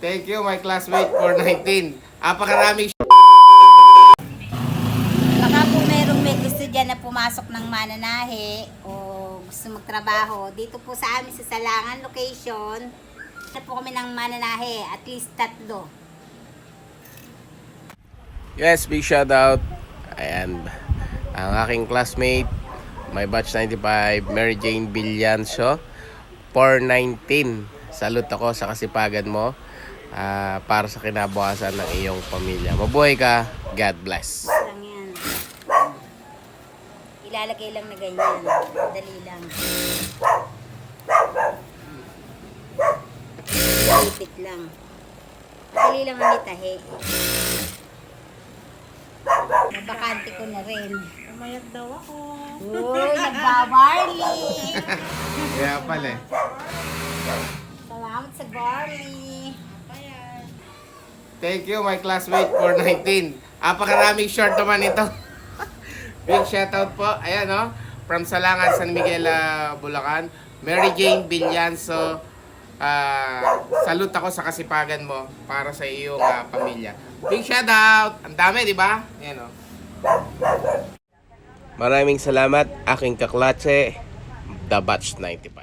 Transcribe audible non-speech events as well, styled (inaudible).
Thank you, my classmate, for 19. Apakaraming Baka po merong may gusto dyan na pumasok ng mananahe o gusto magtrabaho. Dito po sa amin sa Salangan location, na po kami ng mananahe, at least tatlo. Yes, big shout out. Ayan, ang aking classmate, my batch 95, Mary Jane Villanso, 419. Salute ako sa kasipagan mo ah, para sa kinabukasan ng iyong pamilya. Mabuhay ka. God bless. Lang yan. Ilalagay lang na ganyan. Dali lang. Ilipit lang. Dali lang ang itahe. Nabakante ko na rin. Umayag daw ako. Uy, nagbabarley! (laughs) Kaya pala eh. Salamat sa barley. Thank you, my classmate, for 19. Apakaraming short naman ito. (laughs) Big shoutout po. Ayan, no? From Salangan, San Miguel, ah, Bulacan. Mary Jane Villanso. ah salute ako sa kasipagan mo para sa iyong ah, pamilya. Big shoutout! Ang dami, di ba? Ayan, no? Maraming salamat, aking kaklatse, The Batch 95.